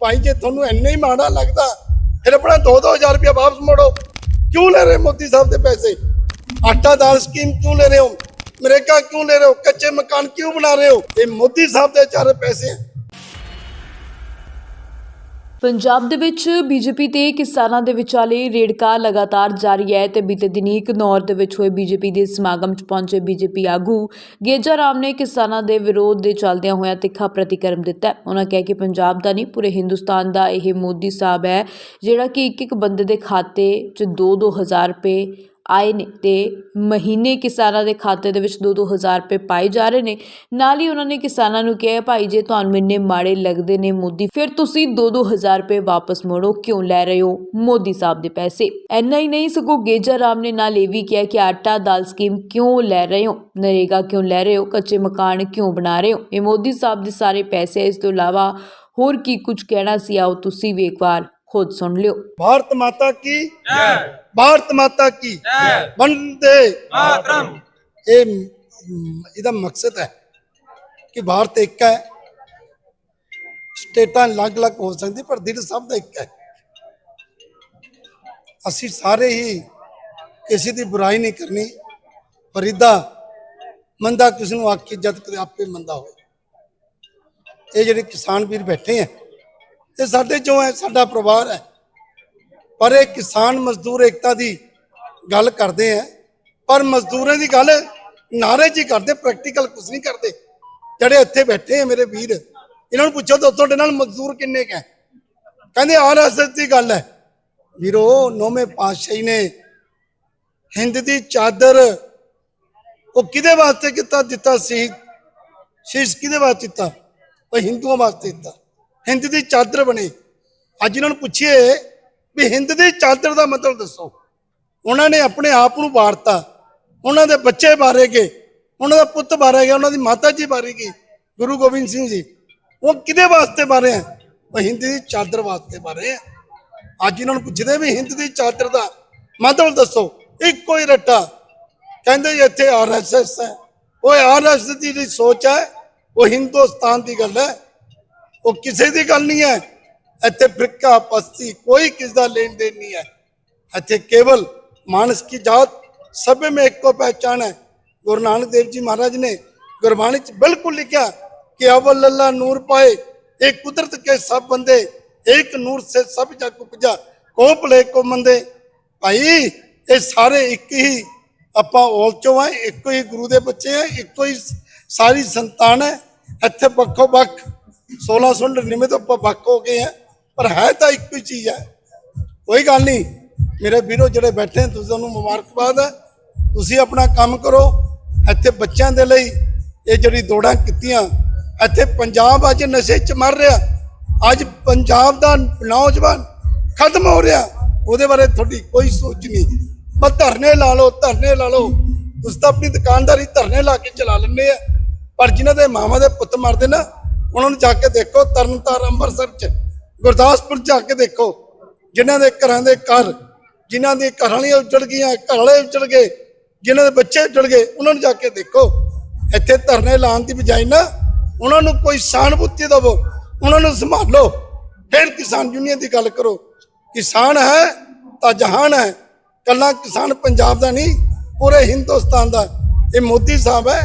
ਭਾਈ, ਜੇ ਤੁਹਾਨੂੰ ਇੰਨਾ ਹੀ ਮਾੜਾ ਲੱਗਦਾ, ਫਿਰ ਆਪਣਾ 2-2000 ਰੁਪਇਆ ਵਾਪਸ ਮੋੜੋ। ਕਿਉਂ ਲੈ ਰਹੇ ਮੋਦੀ ਸਾਹਿਬ ਦੇ ਪੈਸੇ? ਆਟਾ ਦਾਲ ਸਕੀਮ ਕਿਉਂ ਲੈ ਰਹੇ ਹੋ? ਨਰੇਗਾ ਕਿਉਂ ਲੈ ਰਹੇ ਹੋ? ਕੱਚੇ ਮਕਾਨ ਕਿਉਂ ਬਣਾ ਰਹੇ ਹੋ? ਇਹ ਮੋਦੀ ਸਾਹਿਬ ਦੇ ਚਾਰੇ ਪੈਸੇ ਹੈ ਪੰਜਾਬ ਦੇ ਵਿੱਚ ਬੀਜੇਪੀ ਤੇ ਕਿਸਾਨਾਂ ਦੇ ਵਿਚਾਲੇ ਰੇੜਕਾ ਲਗਾਤਾਰ ਜਾਰੀ ਹੈ ਤੇ ਬੀਤੇ ਦਿਨੀ ਘਨੌਰ ਦੇ ਵਿੱਚ ਹੋਏ ਬੀਜੇਪੀ ਦੇ ਸਮਾਗਮ 'ਚ ਪਹੁੰਚੇ ਬੀਜੇਪੀ ਆਗੂ ਗੇਜਾ ਰਾਮ ਨੇ ਕਿਸਾਨਾਂ ਦੇ ਵਿਰੋਧ ਦੇ ਚੱਲਦਿਆਂ ਹੋਇਆ ਤਿੱਖਾ ਪ੍ਰਤੀਕਰਮ ਦਿੱਤਾ। ਉਹਨਾਂ ਕਿਹਾ ਕਿ ਪੰਜਾਬ ਦਾ ਨਹੀਂ, ਪੂਰੇ ਹਿੰਦੁਸਤਾਨ ਦਾ ਇਹ ਮੋਦੀ ਸਾਹਿਬ ਹੈ, ਜਿਹੜਾ ਕਿ ਇੱਕ ਇੱਕ ਬੰਦੇ ਦੇ ਖਾਤੇ 'ਚ 2-2 ਹਜ਼ਾਰ ਰੁਪਏ ਆਏ ਨੇ ਤੇ ਮਹੀਨੇ ਕਿਸਾਨਾਂ ਦੇ ਖਾਤੇ ਦੇ ਵਿੱਚ 2-2 ਹਜ਼ਾਰ ਰੁਪਏ ਪਾਏ ਜਾ ਰਹੇ ਨੇ। ਨਾਲ ਹੀ ਉਹਨਾਂ ਨੇ ਕਿਸਾਨਾਂ ਨੂੰ ਕਿਹਾ, ਭਾਈ, ਜੇ ਤੁਹਾਨੂੰ ਇੰਨੇ ਮਾੜੇ ਲੱਗਦੇ ਨੇ ਮੋਦੀ, ਫਿਰ ਤੁਸੀਂ 2-2 ਹਜ਼ਾਰ ਰੁਪਏ ਵਾਪਸ ਮੋੜੋ। ਕਿਉਂ ਲੈ ਰਹੇ ਹੋ ਮੋਦੀ ਸਾਹਿਬ ਦੇ ਪੈਸੇ? ਐਨਾ ਹੀ ਨਹੀਂ, ਸਗੋਂ ਗੇਜਾ ਰਾਮ ਨੇ ਨਾਲ ਇਹ ਵੀ ਕਿਹਾ ਕਿ ਆਟਾ ਦਾਲ ਸਕੀਮ ਕਿਉਂ ਲੈ ਰਹੇ ਹੋ? ਨਰੇਗਾ ਕਿਉਂ ਲੈ ਰਹੇ ਹੋ? ਕੱਚੇ ਮਕਾਨ ਕਿਉਂ ਬਣਾ ਰਹੇ ਹੋ? ਇਹ ਮੋਦੀ ਸਾਹਿਬ ਦੇ ਸਾਰੇ ਪੈਸੇ ਇਸ ਤੋਂ ਇਲਾਵਾ ਹੋਰ ਕੀ ਕੁਝ ਕਹਿਣਾ ਸੀ? ਆਓ ਤੁਸੀਂ ਵੀ ਇੱਕ ਵਾਰ ਖੁਦ ਸੁਣ ਲਿਓ। ਭਾਰਤ ਮਾਤਾ ਕੀ? ਜੈ। ਭਾਰਤ ਮਾਤਾ ਕੀ? ਜੈ। ਵੰਦੇ ਮਾਤਰਮ। ਇਹ ਇਹਦਾ ਮਕਸਦ ਹੈ ਕਿ ਭਾਰਤ ਇੱਕ ਹੈ। ਸਟੇਟਾਂ ਅਲੱਗ-ਅਲੱਗ ਹੋ ਸਕਦੀ ਪਰ ਦਿਲ ਸਭ ਦਾ ਇੱਕ ਹੈ। ਅਸੀਂ ਸਾਰੇ ਹੀ ਕਿਸੇ ਦੀ ਬੁਰਾਈ ਨਹੀਂ ਕਰਨੀ ਪਰ ਫਰੀਦਾ ਮੰਦਾ ਕਿਸ ਨੂੰ ਆਖੀ ਜਦ ਕਦੇ ਆਪੇ ਮੰਦਾ ਹੋਵੇ। ਇਹ ਜਿਹੜੇ ਕਿਸਾਨ ਵੀਰ ਬੈਠੇ ਆ ਇਹ ਸਾਡੇ ਜੋ ਹੈ ਸਾਡਾ ਪਰਿਵਾਰ ਹੈ ਪਰ ਇਹ ਕਿਸਾਨ ਮਜ਼ਦੂਰ ਏਕਤਾ ਦੀ ਗੱਲ ਕਰਦੇ ਆ ਪਰ ਮਜ਼ਦੂਰਾਂ ਦੀ ਗੱਲ ਨਾਰੇ ਜੀ ਕਰਦੇ ਪ੍ਰੈਕਟੀਕਲ ਕੁਝ ਨਹੀਂ ਕਰਦੇ। ਜਿਹੜੇ ਇੱਥੇ ਬੈਠੇ ਆ ਮੇਰੇ ਵੀਰ, ਇਹਨਾਂ ਨੂੰ ਪੁੱਛੋ ਤਾਂ ਤੁਹਾਡੇ ਨਾਲ ਮਜ਼ਦੂਰ ਕਿੰਨੇ ਕੁ ਹੈ ਕਹਿੰਦੇ ਆਰਐਸਐਸ ਦੀ ਗੱਲ ਹੈ ਵੀਰੋ, ਨੌਵੇਂ ਪਾਤਸ਼ਾਹੀ ਨੇ ਹਿੰਦ ਦੀ ਚਾਦਰ ਉਹ ਕਿਹਦੇ ਵਾਸਤੇ ਕੀਤਾ, ਦਿੱਤਾ ਸੀ? ਸ਼ੀਸ਼ ਕਿਹਦੇ ਵਾਸਤੇ ਦਿੱਤਾ? ਉਹ ਹਿੰਦੂਆਂ ਵਾਸਤੇ ਦਿੱਤਾ। ਹਿੰਦ ਦੀ ਚਾਦਰ ਬਣੇ। ਅੱਜ ਇਹਨਾਂ ਨੂੰ ਪੁੱਛੀਏ ਵੀ ਹਿੰਦ ਦੀ ਚਾਦਰ ਦਾ ਮਤਲਬ ਦੱਸੋ। ਉਹਨਾਂ ਨੇ ਆਪਣੇ ਆਪ ਨੂੰ ਵਾਰਤਾ। ਉਹਨਾਂ ਦੇ ਬੱਚੇ ਬਾਰੇ ਗਏ। ਉਹਨਾਂ ਦਾ ਪੁੱਤ ਬਾਰੇ ਗਿਆ। ਉਹਨਾਂ ਦੀ ਮਾਤਾ ਜੀ ਬਾਰੇ ਗਈ। ਗੁਰੂ ਗੋਬਿੰਦ ਸਿੰਘ ਜੀ। ਉਹ ਕਿਹਦੇ ਵਾਸਤੇ ਬਾਰੇ ਆ ਉਹ ਹਿੰਦ ਦੀ ਚਾਦਰ ਵਾਸਤੇ ਬਾਰੇ ਆ ਅੱਜ ਇਹਨਾਂ ਨੂੰ ਪੁੱਛਦੇ ਵੀ ਹਿੰਦ ਦੀ ਚਾਦਰ ਦਾ ਮਤਲਬ ਦੱਸੋ। ਇੱਕੋ ਹੀ ਰੱਟਾ। ਕਹਿੰਦੇ ਜੀ ਇੱਥੇ ਆਰਐਸਐਸ ਹੈ। ਉਹ ਆਰਐਸਐਸ ਦੀ ਜਿਹੜੀ ਸੋਚ ਹੈ, ਉਹ ਹਿੰਦੁਸਤਾਨ ਦੀ ਗੱਲ ਹੈ। ਉਹ ਕਿਸੇ ਦੀ ਗੱਲ ਨਹੀਂ ਹੈ। ਇੱਥੇ ਫਿਰਕਾ, ਪਸਤੀ, ਕੋਈ ਕਿਸ ਦਾ ਲੈਣ ਦੇਣ ਨਹੀਂ ਹੈ। ਇੱਥੇ ਕੇਵਲ ਮਾਨਸ ਕੀ ਜਾਤ ਸਭ ਮੇ ਇੱਕੋ ਪਹਿਚਾਨ ਹੈ। ਗੁਰੂ ਨਾਨਕ ਦੇਵ ਜੀ ਮਹਾਰਾਜ ਨੇ ਗੁਰਬਾਣੀ ਚ ਬਿਲਕੁਲ ਲਿਖਿਆ ਕਿ ਅਵਲ ਅੱਲਾ ਨੂਰ ਪਾਏ, ਇਹ ਕੁਦਰਤ ਕੇ ਸਭ ਬੰਦੇ ਇੱਕ ਨੂਰ ਸੇ ਸਭ ਜਗ ਉਪਜਾ ਕੋ ਭਲੇ ਕੋ ਮੰਦੇ। ਭਾਈ, ਇਹ ਸਾਰੇ ਇੱਕ ਹੀ, ਆਪਾਂ ਔਲ ਚੋਂ ਆ ਇੱਕੋ ਹੀ ਗੁਰੂ ਦੇ ਬੱਚੇ ਆ, ਇੱਕੋ ਹੀ ਸਾਰੀ ਸੰਤਾਨ ਹੈ। ਇੱਥੇ ਵੱਖੋ ਵੱਖ 1699 ਤੋਂ ਆਪਾਂ ਵੱਖ ਹੋ ਗਏ ਆ ਪਰ ਹੈ ਤਾਂ ਇੱਕੋ ਹੀ ਚੀਜ਼ ਹੈ। ਕੋਈ ਗੱਲ ਨਹੀਂ ਮੇਰੇ ਵੀਰੋ ਜਿਹੜੇ ਬੈਠੇ ਆ, ਤੁਸੀਂ ਤੁਹਾਨੂੰ ਮੁਬਾਰਕਬਾਦ ਹੈ। ਤੁਸੀਂ ਆਪਣਾ ਕੰਮ ਕਰੋ ਇੱਥੇ ਬੱਚਿਆਂ ਦੇ ਲਈ ਇਹ ਜਿਹੜੀ ਦੌੜਾਂ ਕੀਤੀਆਂ ਇੱਥੇ ਪੰਜਾਬ ਅੱਜ ਨਸ਼ੇ 'ਚ ਮਰ ਰਿਹਾ। ਅੱਜ ਪੰਜਾਬ ਦਾ ਨੌਜਵਾਨ ਖਤਮ ਹੋ ਰਿਹਾ। ਉਹਦੇ ਬਾਰੇ ਤੁਹਾਡੀ ਕੋਈ ਸੋਚ ਨਹੀਂ। ਬਸ ਧਰਨੇ ਲਾ ਲਓ ਧਰਨੇ ਲਾ ਲਓ। ਤੁਸੀਂ ਤਾਂ ਆਪਣੀ ਦੁਕਾਨਦਾਰੀ ਧਰਨੇ ਲਾ ਕੇ ਚਲਾ ਲੈਂਦੇ ਆ। ਪਰ ਜਿਨ੍ਹਾਂ ਦੇ ਮਾਵਾਂ ਦੇ ਪੁੱਤ ਮਰਦੇ ਨਾ ਉਹਨਾਂ ਨੂੰ ਜਾ ਕੇ ਦੇਖੋ, ਤਰਨਤਾਰਨ ਅੰਮ੍ਰਿਤਸਰ 'ਚ, ਗੁਰਦਾਸਪੁਰ ਜਾ ਕੇ ਦੇਖੋ, ਜਿਨ੍ਹਾਂ ਦੇ ਘਰਾਂ ਦੇ ਘਰ, ਜਿਨ੍ਹਾਂ ਦੇ ਘਰ ਵਾਲੀਆਂ ਉੱਜੜ ਗਈਆਂ, ਘਰ ਵਾਲੇ ਉੱਜੜ ਗਏ, ਜਿਨ੍ਹਾਂ ਦੇ ਬੱਚੇ ਉੱਜੜ ਗਏ, ਉਹਨਾਂ ਨੂੰ ਜਾ ਕੇ ਦੇਖੋ। ਇੱਥੇ ਧਰਨੇ ਲਾਉਣ ਦੀ ਬਜਾਏ ਨਾ, ਉਹਨਾਂ ਨੂੰ ਕੋਈ ਸਾਨਭੂਤੀ ਦੇਵੋ, ਉਹਨਾਂ ਨੂੰ ਸੰਭਾਲੋ ਫਿਰ ਕਿਸਾਨ ਯੂਨੀਅਨ ਦੀ ਗੱਲ ਕਰੋ। ਕਿਸਾਨ ਹੈ ਤਾਂ ਜਹਾਨ ਹੈ। ਕੱਲਾ ਕਿਸਾਨ ਪੰਜਾਬ ਦਾ ਨਹੀਂ, ਪੂਰੇ ਹਿੰਦੁਸਤਾਨ ਦਾ। ਇਹ ਮੋਦੀ ਸਾਹਿਬ ਹੈ,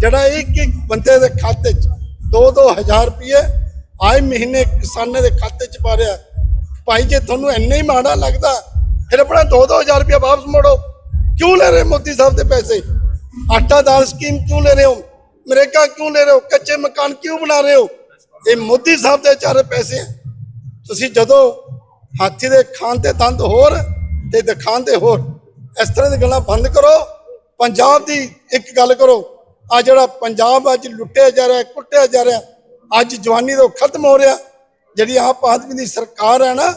ਜਿਹੜਾ ਇੱਕ ਇੱਕ ਬੰਦੇ ਦੇ ਖਾਤੇ 'ਚ 2-2000 ਰੁਪਏ ਆਏ ਮਹੀਨੇ ਕਿਸਾਨਾਂ ਦੇ ਖਾਤੇ 'ਚ ਪਾ ਰਿਹਾ। ਭਾਈ, ਜੇ ਤੁਹਾਨੂੰ ਇੰਨਾ ਹੀ ਮਾੜਾ ਲੱਗਦਾ, ਫਿਰ ਆਪਣਾ 2-2000 ਰੁਪਏ ਵਾਪਸ ਮੋੜੋ। ਕਿਉਂ ਲੈ ਰਹੇ ਮੋਦੀ ਸਾਹਿਬ ਦੇ ਪੈਸੇ? ਆਟਾ ਦਾਲ ਸਕੀਮ ਕਿਉਂ ਲੈ ਰਹੇ ਹੋ? ਮਰੇਗਾ ਕਿਉਂ ਲੈ ਰਹੇ ਹੋ? ਕੱਚੇ ਮਕਾਨ ਕਿਉਂ ਬਣਾ ਰਹੇ ਹੋ? ਇਹ ਮੋਦੀ ਸਾਹਿਬ ਦੇ ਚਾਰੇ ਪੈਸੇ ਹੈ ਤੁਸੀਂ ਜਦੋਂ ਹਾਥੀ ਦੇ ਖਾਨ ਤੇ ਦੰਦ ਹੋਰ ਤੇ ਦਿਖਾਣ ਦੇ ਹੋਰ, ਇਸ ਤਰ੍ਹਾਂ ਦੀ ਗੱਲਾਂ ਬੰਦ ਕਰੋ। ਪੰਜਾਬ ਦੀ ਇੱਕ ਗੱਲ ਕਰੋ। ਆ ਜਿਹੜਾ ਪੰਜਾਬ ਅੱਜ ਲੁੱਟਿਆ ਜਾ ਰਿਹਾ, ਕੁੱਟਿਆ ਜਾ ਰਿਹਾ, ਅੱਜ ਜਵਾਨੀ ਤੋਂ ਖਤਮ ਹੋ ਰਿਹਾ, ਜਿਹੜੀ ਆਪ ਆਦਮੀ ਦੀ ਸਰਕਾਰ ਹੈ ਨਾ,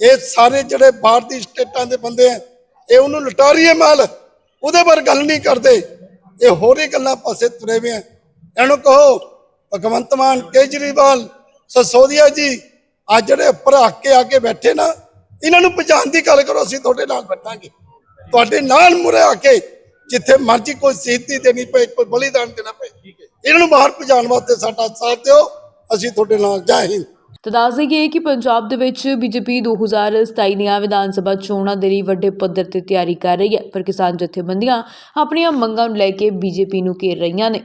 ਇਹ ਸਾਰੇ ਜਿਹੜੇ ਬਾਹਰ ਦੀ ਸਟੇਟਾਂ ਦੇ ਬੰਦੇ ਆ, ਇਹ ਉਹਨੂੰ ਲੁਟਾ ਰਹੀ ਹੈ ਮਾਲ, ਉਹਦੇ ਬਾਰੇ ਗੱਲ ਨਹੀਂ ਕਰਦੇ। ਇਹ ਹੋਰ ਹੀ ਗੱਲਾਂ ਪਾਸੇ ਤੁਰੇ ਹੋਏ ਆ। ਇਹਨੂੰ ਕਹੋ, ਭਗਵੰਤ ਮਾਨ, ਕੇਜਰੀਵਾਲ, ਸਸੋਦੀਆ ਜੀ, ਆ ਜਿਹੜੇ ਭਰਾ ਕੇ ਆ ਕੇ ਬੈਠੇ ਨਾ, ਇਹਨਾਂ ਨੂੰ ਪਛਾਣ ਦੀ ਗੱਲ ਕਰੋ, ਅਸੀਂ ਤੁਹਾਡੇ ਨਾਲ ਬੈਠਾਂਗੇ ਤੁਹਾਡੇ ਨਾਲ ਮੁਰੇ ਆ ਕੇ ਜਿੱਥੇ ਮਰਜ਼ੀ ਕੋਈ ਸ਼ਹੀਦੀ ਦੇਣੀ ਪਏ, ਕੋਈ ਬਲੀਦਾਨ ਦੇਣਾ ਪਏ। ਇਹਨਾਂ ਨੂੰ ਬਾਹਰ ਪਹੁੰਚਾਉਣ ਵਾਸਤੇ ਸਾਡਾ ਸਾਥ ਦਿਓ। ਅਸੀਂ ਤੁਹਾਡੇ ਨਾਲ ਜੈ ਹਿੰਦ। ਤਾਂ ਦੱਸ ਦੇਈਏ ਕਿ ਪੰਜਾਬ ਦੇ ਵਿੱਚ ਬੀਜੇਪੀ 2027 ਦੀਆਂ ਵਿਧਾਨ ਸਭਾ ਚੋਣਾਂ ਦੇ ਲਈ ਵੱਡੇ ਪੱਧਰ ਤੇ ਤਿਆਰੀ ਕਰ ਰਹੀ ਹੈ, ਪਰ ਕਿਸਾਨ ਜਥੇਬੰਦੀਆਂ ਆਪਣੀਆਂ ਮੰਗਾਂ ਨੂੰ ਲੈ ਕੇ ਬੀਜੇਪੀ ਨੂੰ ਘੇਰ ਰਹੀਆਂ ਨੇ।